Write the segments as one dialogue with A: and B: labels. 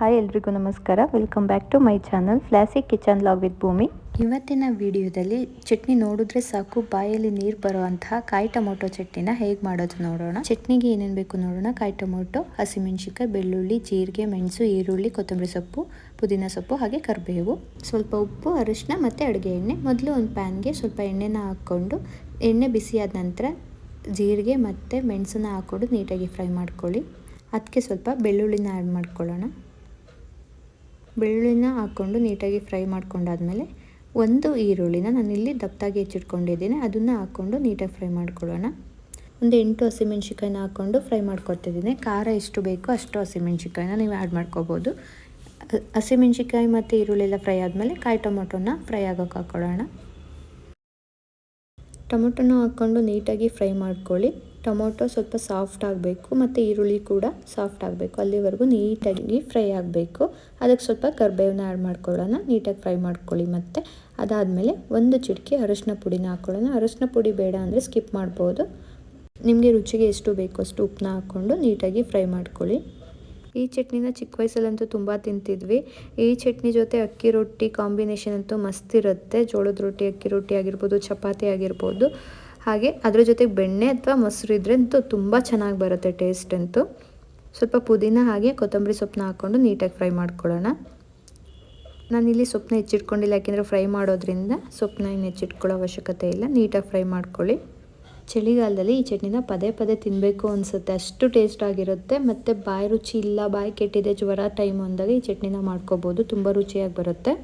A: Hi ಎಲ್ರಿಗೂ ನಮಸ್ಕಾರ. Welcome back to my channel flossy kitchen log with Bhoomi ಇವತ್ತಿನ ವಿಡಿಯೋದಲ್ಲಿ ಚಟ್ನಿ ನೋಡಿದ್ರೆ ಸಾಕು, ಬಾಯಲ್ಲಿ ನೀರು ಬರುವಂತಹ ಕಾಯಿ ಟೊಮೊಟೊ ಚಟ್ನಿನ ಹೇಗೆ ಮಾಡೋದು ನೋಡೋಣ. ಚಟ್ನಿಗೆ ಏನೇನು ಬೇಕು ನೋಡೋಣ. ಕಾಯಿ ಟೊಮೊಟೊ ಹಸಿಮೆಣಸಿಕಾಯಿ ಬೆಳ್ಳುಳ್ಳಿ, ಜೀರಿಗೆ, ಮೆಣಸು, ಈರುಳ್ಳಿ, ಕೊತ್ತಂಬರಿ ಸೊಪ್ಪು, ಪುದೀನ ಸೊಪ್ಪು, ಹಾಗೆ ಕರಿಬೇವು. ಸ್ವಲ್ಪ ಉಪ್ಪು ಅರಿಶಿನ ಮತ್ತು ಅಡುಗೆ ಎಣ್ಣೆ. ಮೊದಲು ಒಂದು ಪ್ಯಾನ್ಗೆ ಸ್ವಲ್ಪ ಎಣ್ಣೆನ ಹಾಕ್ಕೊಂಡು, ಎಣ್ಣೆ ಬಿಸಿಯಾದ ನಂತರ ಜೀರಿಗೆ ಮತ್ತು ಮೆಣಸನ್ನ ಹಾಕ್ಕೊಂಡು ನೀಟಾಗಿ ಫ್ರೈ ಮಾಡ್ಕೊಳ್ಳಿ. ಅದಕ್ಕೆ ಸ್ವಲ್ಪ ಬೆಳ್ಳುಳ್ಳಿನ ಆ್ಯಡ್ ಮಾಡ್ಕೊಳ್ಳೋಣ. ಬೆಳ್ಳುಳ್ಳಿನ ಹಾಕ್ಕೊಂಡು ನೀಟಾಗಿ ಫ್ರೈ ಮಾಡ್ಕೊಂಡಾದ್ಮೇಲೆ ಒಂದು ಈರುಳ್ಳಿನ ನಾನಿಲ್ಲಿ ದಪ್ಪದಾಗಿ ಹೆಚ್ಚಿಟ್ಕೊಂಡಿದ್ದೀನಿ. ಅದನ್ನು ಹಾಕ್ಕೊಂಡು ನೀಟಾಗಿ ಫ್ರೈ ಮಾಡ್ಕೊಳ್ಳೋಣ. ಒಂದು ಎಂಟು ಹಸಿಮೆಣ್ಸಿಕಾಯಿನ ಹಾಕ್ಕೊಂಡು ಫ್ರೈ ಮಾಡ್ಕೊತಿದ್ದೀನಿ ಖಾರ ಎಷ್ಟು ಬೇಕೋ ಅಷ್ಟು ಹಸಿಮೆಣ್ಸಿಕಾಯಿನ ನೀವು ಆ್ಯಡ್ ಮಾಡ್ಕೋಬೋದು. ಹಸಿಮೆಣ್ಸಿಕಾಯಿ ಮತ್ತು ಈರುಳ್ಳಿ ಎಲ್ಲ ಫ್ರೈ ಆದಮೇಲೆ ಕಾಯಿ ಟೊಮೊಟೊನ ಫ್ರೈ ಆಗೋಕೆ ಹಾಕ್ಕೊಳ್ಳೋಣ. ಟೊಮೊಟೊನ ಹಾಕ್ಕೊಂಡು ನೀಟಾಗಿ ಫ್ರೈ ಮಾಡ್ಕೊಳ್ಳಿ. ಟೊಮೊಟೊ ಸ್ವಲ್ಪ ಸಾಫ್ಟ್ ಆಗಬೇಕು ಮತ್ತು ಈರುಳ್ಳಿ ಕೂಡ ಸಾಫ್ಟ್ ಆಗಬೇಕು. ಅಲ್ಲಿವರೆಗೂ ನೀಟಾಗಿ ಫ್ರೈ ಆಗಬೇಕು. ಅದಕ್ಕೆ ಸ್ವಲ್ಪ ಕರ್ಬೇವನ್ನ ಆ್ಯಡ್ ಮಾಡ್ಕೊಳ್ಳೋಣ. ನೀಟಾಗಿ ಫ್ರೈ ಮಾಡ್ಕೊಳ್ಳಿ ಮತ್ತು. ಅದಾದಮೇಲೆ ಒಂದು ಚಿಟಿಕೆ ಅರಶಿನ ಪುಡಿನ ಹಾಕ್ಕೊಳ್ಳೋಣ. ಅರಶಿನ ಪುಡಿ ಬೇಡ ಅಂದರೆ ಸ್ಕಿಪ್ ಮಾಡ್ಬೋದು. ನಿಮಗೆ ರುಚಿಗೆ ಎಷ್ಟು ಬೇಕೋ ಅಷ್ಟು ಉಪ್ಪನ್ನ ಹಾಕ್ಕೊಂಡು ನೀಟಾಗಿ ಫ್ರೈ ಮಾಡ್ಕೊಳ್ಳಿ. ಈ ಚಟ್ನಿನ ಚಿಕ್ಕ ವಯಸ್ಸಲ್ಲಂತೂ ತುಂಬ ತಿಂತಿದ್ವಿ. ಈ ಚಟ್ನಿ ಜೊತೆ ಅಕ್ಕಿ ರೊಟ್ಟಿ ಕಾಂಬಿನೇಷನ್ ಅಂತೂ ಮಸ್ತ್ ಇರುತ್ತೆ. ಜೋಳದ ರೊಟ್ಟಿ, ಅಕ್ಕಿ ರೊಟ್ಟಿ ಆಗಿರ್ಬೋದು, ಚಪಾತಿ ಆಗಿರ್ಬೋದು. ಹಾಗೆ ಅದರ ಜೊತೆಗೆ ಬೆಣ್ಣೆ ಅಥವಾ ಮೊಸರು ಇದ್ರೆ ಅಂತೂ ತುಂಬ ಚೆನ್ನಾಗಿ ಬರುತ್ತೆ ಟೇಸ್ಟ್ ಅಂತೂ. ಸ್ವಲ್ಪ ಪುದೀನ ಹಾಗೆ ಕೊತ್ತಂಬರಿ ಸೊಪ್ಪನ್ನ ಹಾಕ್ಕೊಂಡು ನೀಟಾಗಿ ಫ್ರೈ ಮಾಡ್ಕೊಳ್ಳೋಣ. ನಾನಿಲ್ಲಿ ಸೊಪ್ಪನ್ನ ಹೆಚ್ಚಿಟ್ಕೊಂಡಿಲ್ಲ, ಯಾಕೆಂದರೆ ಫ್ರೈ ಮಾಡೋದ್ರಿಂದ ಸೊಪ್ಪನ್ನ ಇನ್ನು ಹೆಚ್ಚಿಟ್ಕೊಳ್ಳೋ ಅವಶ್ಯಕತೆ ಇಲ್ಲ. ನೀಟಾಗಿ ಫ್ರೈ ಮಾಡ್ಕೊಳ್ಳಿ. ಚಳಿಗಾಲದಲ್ಲಿ ಈ ಚಟ್ನಿನ ಪದೇ ಪದೇ ತಿನ್ನಬೇಕು ಅನಿಸುತ್ತೆ. ಅಷ್ಟು ಟೇಸ್ಟ್ ಆಗಿರುತ್ತೆ. ಮತ್ತು ಬಾಯಿ ರುಚಿ ಇಲ್ಲ, ಬಾಯಿ ಕೆಟ್ಟಿದೆ, ಜ್ವರ ಟೈಮ್ ಅಂದಾಗ ಈ ಚಟ್ನಿನ ಮಾಡ್ಕೋಬೋದು. ತುಂಬ ರುಚಿಯಾಗಿ ಬರುತ್ತೆ.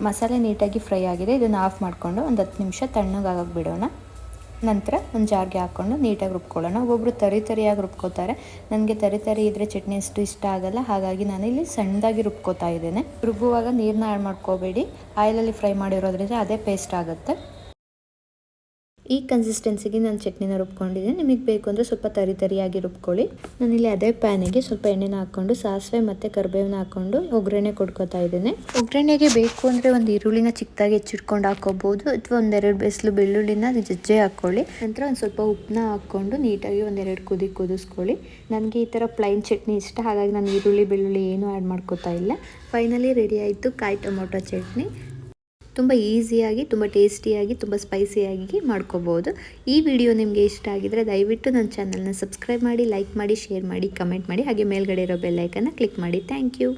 A: ಮಸಾಲೆ ನೀಟಾಗಿ ಫ್ರೈ ಆಗಿದೆ. ಇದನ್ನು ಆಫ್ ಮಾಡಿಕೊಂಡು ಒಂದು ಹತ್ತು ನಿಮಿಷ ತಣ್ಣಗಾಗಕ್ಕೆ ಬಿಡೋಣ. ನಂತರ ಒಂದು ಜಾರ್ಗೆ ಹಾಕ್ಕೊಂಡು ನೀಟಾಗಿ ರುಬ್ಕೊಳ್ಳೋಣ. ಒಬ್ಬೊಬ್ರು ತರಿ ತರಿಯಾಗಿ ರುಬ್ಕೋತಾರೆ. ನನಗೆ ತರಿ ತರಿ ಇದ್ದರೆ ಚಟ್ನಿ ಅಷ್ಟು ಇಷ್ಟ ಆಗಲ್ಲ. ಹಾಗಾಗಿ ನಾನು ಇಲ್ಲಿ ಸಣ್ಣದಾಗಿ ರುಬ್ಕೋತಾ ಇದ್ದೇನೆ. ರುಬ್ಬುವಾಗ ನೀರನ್ನ ಆ್ಯಡ್ ಮಾಡ್ಕೋಬೇಡಿ. ಆಯಿಲಲ್ಲಿ ಫ್ರೈ ಮಾಡಿರೋದ್ರಿಂದ ಅದೇ ಪೇಸ್ಟ್ ಆಗುತ್ತೆ. ಈ ಕನ್ಸಿಸ್ಟೆನ್ಸಿಗೆ ನಾನು ಚಟ್ನಿನ ರುಬ್ಕೊಂಡಿದ್ದೀನಿ. ನಿಮಗೆ ಬೇಕು ಅಂದರೆ ಸ್ವಲ್ಪ ತರಿ ತರಿಯಾಗಿ ರುಬ್ಕೊಳ್ಳಿ. ನಾನಿಲ್ಲಿ ಅದೇ ಪ್ಯಾನಿಗೆ ಸ್ವಲ್ಪ ಎಣ್ಣೆನ ಹಾಕ್ಕೊಂಡು, ಸಾಸಿವೆ ಮತ್ತು ಕರಿಬೇವನ್ನ ಹಾಕ್ಕೊಂಡು ಒಗ್ಗರಣೆ ಕೊಡ್ಕೋತಾ ಇದ್ದೀನಿ. ಒಗ್ಗರಣೆಗೆ ಬೇಕು ಅಂದರೆ ಒಂದು ಈರುಳ್ಳಿನ ಚಿಕ್ಕದಾಗಿ ಹೆಚ್ಚಿಟ್ಕೊಂಡು ಹಾಕೋಬೋದು. ಅಥವಾ ಒಂದೆರಡು ಬಿಸಿಲು ಬೆಳ್ಳುಳ್ಳಿನ ಜಜ್ಜೆ ಹಾಕ್ಕೊಳ್ಳಿ ನಂತರ ಒಂದು ಸ್ವಲ್ಪ ಉಪ್ಪನ್ನ ಹಾಕ್ಕೊಂಡು ನೀಟಾಗಿ ಒಂದೆರಡು ಕುದಿ ಕುದಿಸ್ಕೊಳ್ಳಿ. ನನಗೆ ಈ ಥರ ಪ್ಲೈನ್ ಚಟ್ನಿ ಇಷ್ಟ. ಹಾಗಾಗಿ ನಾನು ಈರುಳ್ಳಿ ಬೆಳ್ಳುಳ್ಳಿ ಏನೂ ಆ್ಯಡ್ ಮಾಡ್ಕೋತಾ ಇಲ್ಲ. ಫೈನಲಿ ರೆಡಿ ಆಯಿತು ಕಾಯಿ ಟೊಮೊಟೊ ಚಟ್ನಿ. ತುಂಬ ಈಸಿಯಾಗಿ, ತುಂಬ ಟೇಸ್ಟಿಯಾಗಿ, ತುಂಬ ಸ್ಪೈಸಿಯಾಗಿ ಮಾಡ್ಕೋಬೋದು. ಈ ವಿಡಿಯೋ ನಿಮಗೆ ಇಷ್ಟ ಆಗಿದರೆ ದಯವಿಟ್ಟು ನನ್ನ ಚಾನಲ್ನ ಸಬ್ಸ್ಕ್ರೈಬ್ ಮಾಡಿ, ಲೈಕ್ ಮಾಡಿ, ಶೇರ್ ಮಾಡಿ, ಕಮೆಂಟ್ ಮಾಡಿ, ಹಾಗೆ ಮೇಲ್ಗಡೆ ಇರೋ ಬೆಲ್ಲೈಕನ್ನ ಕ್ಲಿಕ್ ಮಾಡಿ. Thank you.